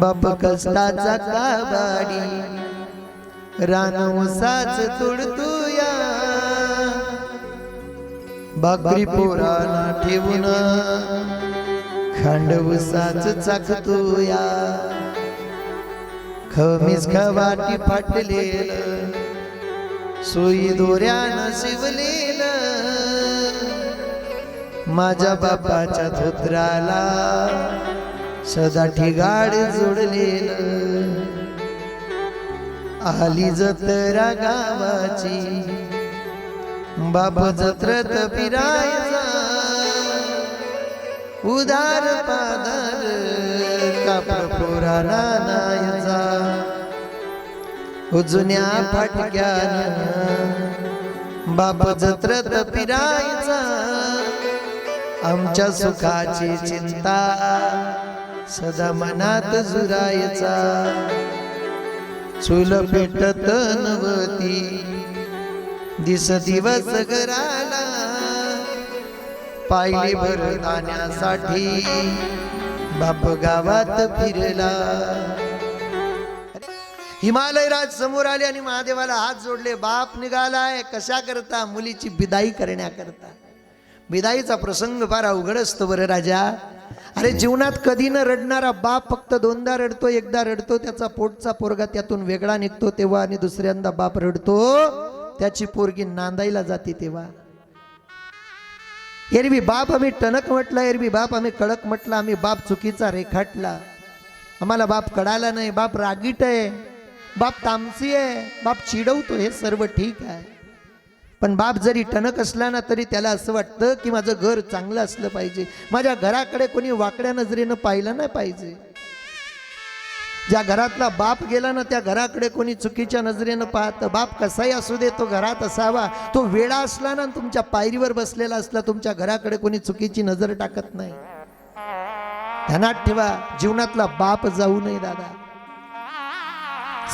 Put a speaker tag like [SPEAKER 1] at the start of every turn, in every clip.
[SPEAKER 1] बाप कष्टाचा काबाडी. रानवसाच तुडतुया. बाकरी पोराना ठेवून खांडवसाच चाकतुया खमीज खवाटी फाटलेल सोयी दोऱ्यानं शिवलेल. माझ्या बापाच्या धोत्राला सदा ठिगाड जोडलेल. आली जत्रा गावाची. बाप जत्रत पिरायचा उदार पादार कापड पुराणा नायचा जुन्या फाटक्यान. बाप जत्रत पिरायचा आमच्या सुखाची चिंता. सदा मनात जुरायचा. चुल पेटत नवती दिस दिवस घराला पायली भर दाण्यासाठी बाप गावात फिरला. हिमालय राज समोर आले आणि महादेवाला हात जोडले. बाप निघालाय. कशा करता? मुलीची बिदाई करण्याकरता. बिदाईचा प्रसंग फार अवघड असतो बरं राजा. अरे जीवनात कधी न रडणारा बाप फक्त दोनदा रडतो एकदा रडतो त्याचा पोटचा पोरगा त्यातून वेगळा निघतो तेव्हा आणि दुसऱ्यांदा बाप रडतो त्याची पोरगी नांदायला जाते तेव्हा. एरवी बाप आम्ही टणक म्हटलं एरवी बाप आम्ही कडक म्हटलं आम्ही बाप चुकीचा रेखाटला. आम्हाला बाप कळाला नाही बाप रागीट आहे बाप तामसी आहे बाप चिडवतो हे सर्व ठीक आहे. पण बाप जरी टणक असला ना तरी त्याला असं वाटतं की माझं घर चांगलं असलं पाहिजे. माझ्या घराकडे कोणी वाकड्या नजरेनं पाहिलं नाही पाहिजे. ज्या घरातला बाप गेला ना त्या घराकडे कोणी चुकीच्या नजरेनं पाहतं. बाप कसाही असू दे तो घरात असावा. तो वेळा असला ना तुमच्या पायरीवर बसलेला असला तुमच्या घराकडे कोणी चुकीची नजर टाकत नाही. ध्यानात ठेवा जीवनातला बाप जाऊ नये दादा.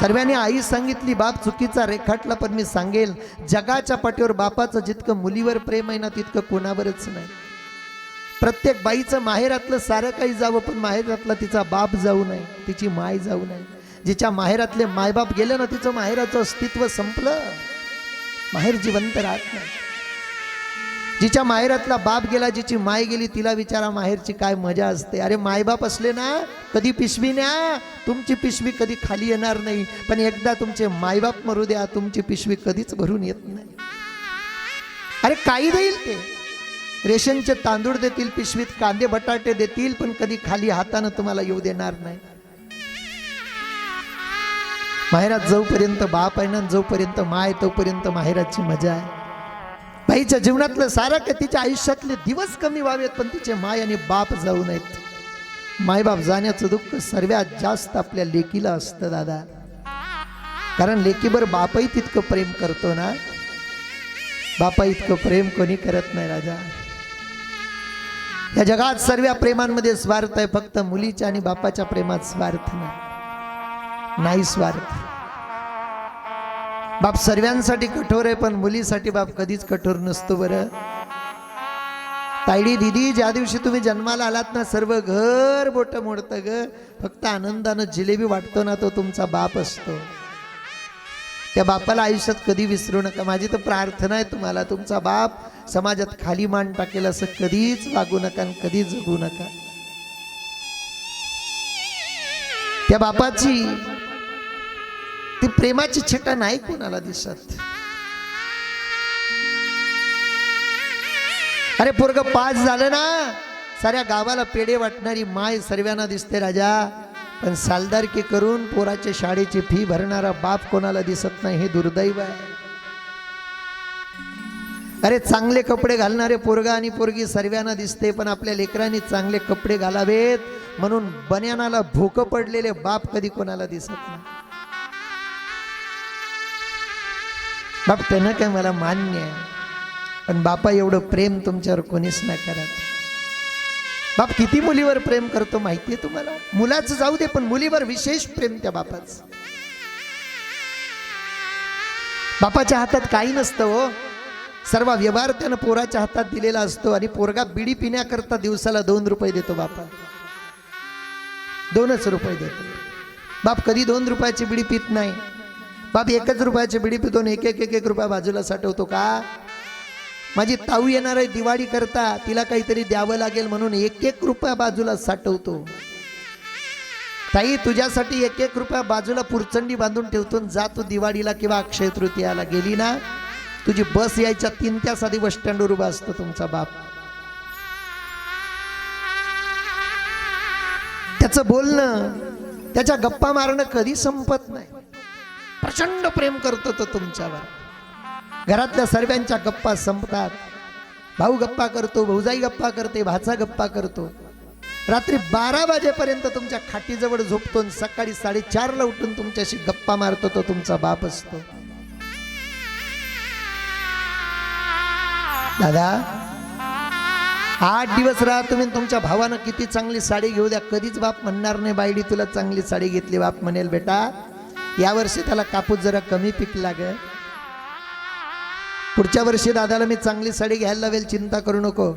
[SPEAKER 1] सर्वांनी आई सांगितली बाप चुकीचा रेखाटला पण मी सांगेल जगाच्या पाठीवर बापाचं जितकं मुलीवर प्रेम आहे ना तितकं कोणावरच नाही. प्रत्येक बाईचं माहेरातलं सारं काही जावं पण माहेरातला तिचा बाप जाऊ नये तिची माय जाऊ नये. जिच्या माहेरातले मायबाप गेले ना तिचं माहेराचं अस्तित्व संपलं. माहेर जिवंत राहत नाही. जिच्या माहेरातला बाप गेला जिची माय गेली तिला विचारा माहेरची काय मजा असते. अरे मायबाप असले ना कधी पिशवी न्या. तुमची पिशवी कधी खाली येणार नाही. पण एकदा तुमचे मायबाप मरू द्या. तुमची पिशवी कधीच भरून येत नाही. अरे काही देईल ते. रेशनचे तांदूळ देतील पिशवीत कांदे बटाटे देतील पण कधी खाली हातानं तुम्हाला येऊ देणार नाही. माहेरात जोपर्यंत बाप आहे ना जोपर्यंत माय तोपर्यंत माहेराची मजा आहे. बाईच्या जीवनातलं सारं का तिच्या आयुष्यातले दिवस कमी व्हावेत पण तिचे माय आणि बाप जाऊ नयेत. मायबाप जाण्याचं दुःख सर्वात जास्त आपल्या लेकीला असतं दादा. कारण लेकीवर बापही तितकं प्रेम करतो ना. बापा इतकं प्रेम कोणी करत नाही राजा. या जगात सर्व प्रेमांमध्ये स्वार्थ आहे फक्त मुलीच्या आणि बापाच्या प्रेमात स्वार्थ नाही स्वार्थ. बाप सर्वांसाठी कठोर आहे पण मुलीसाठी बाप कधीच कठोर नसतो बरं. ताईडी दिदी ज्या दिवशी तुम्ही जन्माला आलात ना सर्व घर बोट मोडतं ग. फक्त आनंदानं जिलेबी वाटतो ना तो तुमचा बाप असतो. त्या बापाला आयुष्यात कधी विसरू नका. माझी तर प्रार्थना आहे तुम्हाला तुमचा बाप समाजात खाली मान टाकेल असं कधीच वागू नका आणि कधीच जगू नका. त्या बापाची ती प्रेमाची छटा नाही कोणाला दिसत. अरे पोरग पाच झालं ना? साऱ्या गावाला पेढे वाटणारी माय सर्वांना दिसते राजा. पण सालदारकी करून पोराच्या शाळेची फी भरणारा बाप कोणाला दिसत नाही हे दुर्दैव आहे. अरे चांगले कपडे घालणारे पोरगा आणि पोरगी सर्वांना दिसते पण आपल्या लेकरांनी चांगले कपडे घालावेत म्हणून बन्यानाला भूक पडलेले बाप कधी कोणाला दिसत नाही. बाप त्यानं काय मला मान्य आहे? पण बापा एवढं प्रेम तुमच्यावर कोणीच नाही करत. बाप किती मुलीवर प्रेम करतो माहितीये तुम्हाला? मुलाचं जाऊ दे पण मुलीवर विशेष प्रेम त्या बापाच. बापाच्या हातात काही नसतं हो. सर्व व्यवहार त्यानं पोराच्या हातात दिलेला असतो आणि पोरगा बिडी पिण्याकरता दिवसाला दोन रुपये देतो बापा. दोनच रुपये देतो. बाप कधी दोन रुपयाची बिडी पित नाही. बाप एकच रुपयाची बिडी पितो आणि एक एक एक एक रुपया बाजूला साठवतो का? माझी ताऊ येणार आहे दिवाळी करता. तिला काहीतरी द्यावं लागेल म्हणून एक एक रुपया बाजूला साठवतो. ताई तुझ्यासाठी एक एक रुपया बाजूला पुरचंडी बांधून ठेवतो जा तू दिवाळीला किंवा अक्षय तृतीयाला. गेली ना तुझी बस यायच्या तीन तास आधी बस स्टँडवर उभा असतो तुमचा बाप. त्याचं बोलणं त्याच्या गप्पा मारणं कधी संपत नाही. प्रचंड प्रेम करतो तो तुमच्यावर. घरातल्या सर्वांच्या गप्पा संपतात. भाऊ गप्पा करतो भाऊजाई गप्पा करते भाचा गप्पा करतो. रात्री बारा वाजेपर्यंत तुमच्या खाटीजवळ झोपतो आणि सकाळी साडेचारला उठून तुमच्याशी गप्पा मारतो तो तुमचा बाप असतो. दादा आठ दिवस राहा तुम्ही तुमच्या भावानं किती चांगली साडी घेऊ द्या. कधीच बाप म्हणणार नाही बाईडी तुला चांगली साडी घेतली. बाप म्हणेल बेटा यावर्षी त्याला कापूस जरा कमी पिकला ग पुढच्या वर्षी दादाला मी चांगली साडी घ्यायला लावेल चिंता करू नको.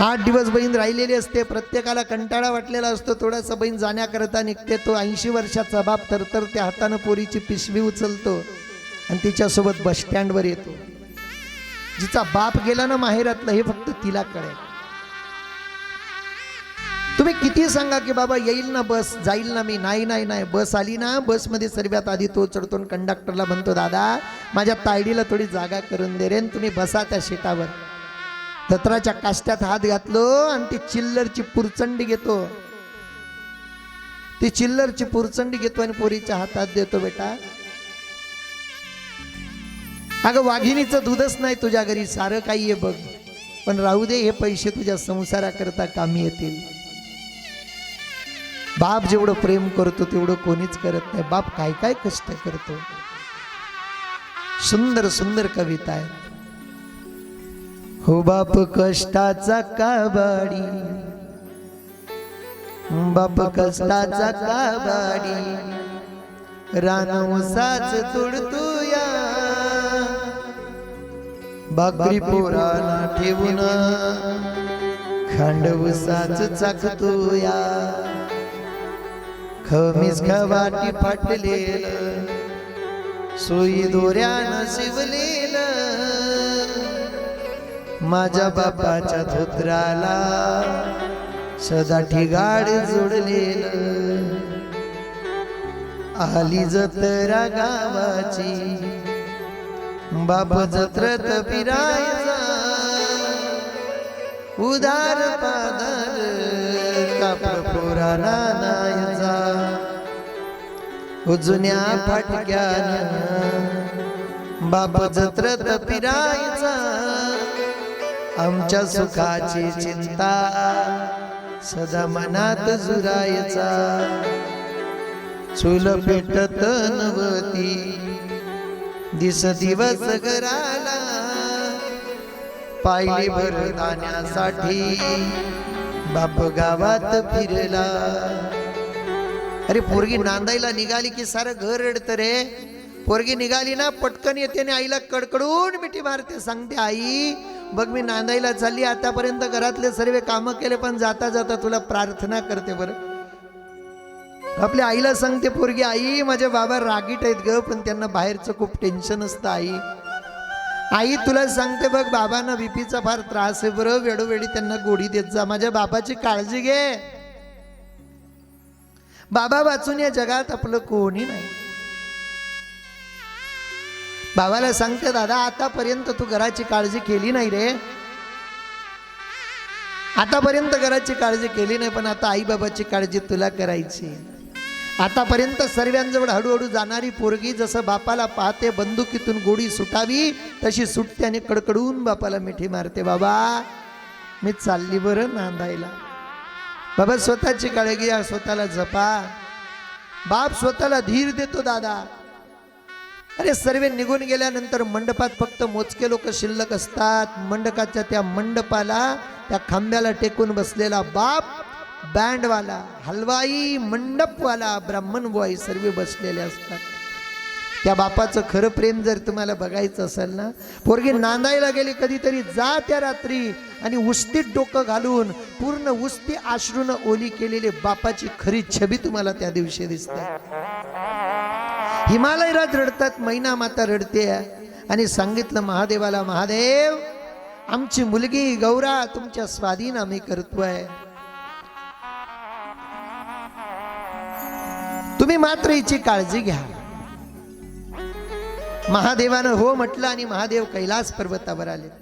[SPEAKER 1] आठ दिवस बहीण राहिलेली असते प्रत्येकाला कंटाळा वाटलेला असतो थोडासा बहीण जाण्याकरता निघते तो ऐंशी वर्षाचा बाप तर त्या हातानं पोरीची पिशवी उचलतो आणि तिच्यासोबत बस स्टँडवर येतो. जिचा बाप गेला ना माहेरातलं हे फक्त तिला कळेल. तुम्ही किती सांगा की बाबा येईल ना बस जाईल ना मी? नाही नाही नाही. बस आली ना बसमध्ये सर्वात आधी तो चढतो कंडक्टरला म्हणतो दादा माझ्या तायडीला थोडी जागा करून दे रे तुम्ही बसा त्या शेटावर दत्राच्या काष्ट्यात हात घातलो आणि ती चिल्लरची पुरचंडी घेतो. ती चिल्लरची पुरचंडी घेतो आणि पोरीच्या हातात देतो बेटा. अगं वाघिणीचं दूधच नाही तुझ्या घरी सारं काही आहे बघ. पण राहू दे हे पैसे तुझ्या संसाराकरता कामी येतील. बाप जेवढं प्रेम करतो तेवढं कोणीच करत नाही. बाप काय काय कष्ट करतो? सुंदर सुंदर कविता आहे. हो बाप कष्टाचा काबाडी. बाप कष्टाचा काबाडी. रानवसाच तुडतू या बाकरी पोराना ठेवून खांडवसाच चाकतो या खमीस खवाटी फाटलेल सोयी दोऱ्यानं शिवलेल. माझ्या बापाच्या धोत्राला सदा ठिगाड जोडलेल. आली जत्रा गावाची बाप जत्रत फिरायचा उदार पादर कापड पोराना नायचा जुन्या फाटक्यान बाप जत्रत फिरायचा आमच्या सुखाची चिंता सदा मनात जुरायचा. चूल पेटत नवती दिस दिवस घराला. पायली भर दाण्यासाठी बाप गावात फिरला. अरे पोरगी नांदायला निघाली की सारं घर रडत रे. पोरगी निघाली ना पटकन येते आणि आईला कडकडून मिठी मारते. सांगते आई बघ मी नांदायला चालली. आतापर्यंत घरातले सर्व कामं केले पण जाता जाता तुला प्रार्थना करते बरं. आपल्या आईला सांगते पोरगी आई माझे बाबा रागीट आहेत ग पण त्यांना बाहेरचं खूप टेन्शन असतं आई. आई तुला सांगते बघ बाबांना बीपीचा फार त्रास आहे. बरं वेळोवेळी त्यांना गोडी देत जा. माझ्या बाबाची काळजी घे. बाबा वाचून या जगात आपलं कोणी नाही. बाबाला सांगते दादा आतापर्यंत तू घराची काळजी केली नाही रे. आतापर्यंत घराची काळजी केली नाही पण आता आई बाबाची काळजी तुला करायची आतापर्यंत सर्वांजवळ हळूहळू जाणारी पोरगी जसं बापाला पाहते बंदुकीतून गोडी सुटावी तशी सुटते आणि कडकडून बापाला मिठी मारते. बाबा मी चालली बरं नांदायला. बाबा स्वतःची काळजी घ्या स्वतःला जपा. बाप स्वतःला धीर देतो दादा. अरे सर्व निघून गेल्यानंतर मंडपात फक्त मोजके लोक शिल्लक असतात. मंडपाच्या त्या मंडपाला त्या खांब्याला टेकून बसलेला बाप बँडवाला हलवाई मंडपवाला ब्राह्मण बॉय सर्व बसलेले असतात. त्या बापाचं खरं प्रेम जर तुम्हाला बघायचं असेल ना पोरगी नांदायला गेली कधीतरी जा त्या रात्री आणि उस्तीत डोकं घालून पूर्ण उस्ती आश्रून ओली केलेली बापाची खरी छबी तुम्हाला त्या दिवशी दिसते. हिमालयराज रडतात मैना माता रडते. आणि सांगितलं महादेवाला महादेव आमची मुलगी गौरा तुमच्या स्वाधीन आम्ही करतोय. तुम्ही मात्र हिची काळजी घ्या. महादेवानं हो म्हटलं आणि महादेव कैलास पर्वतावर आले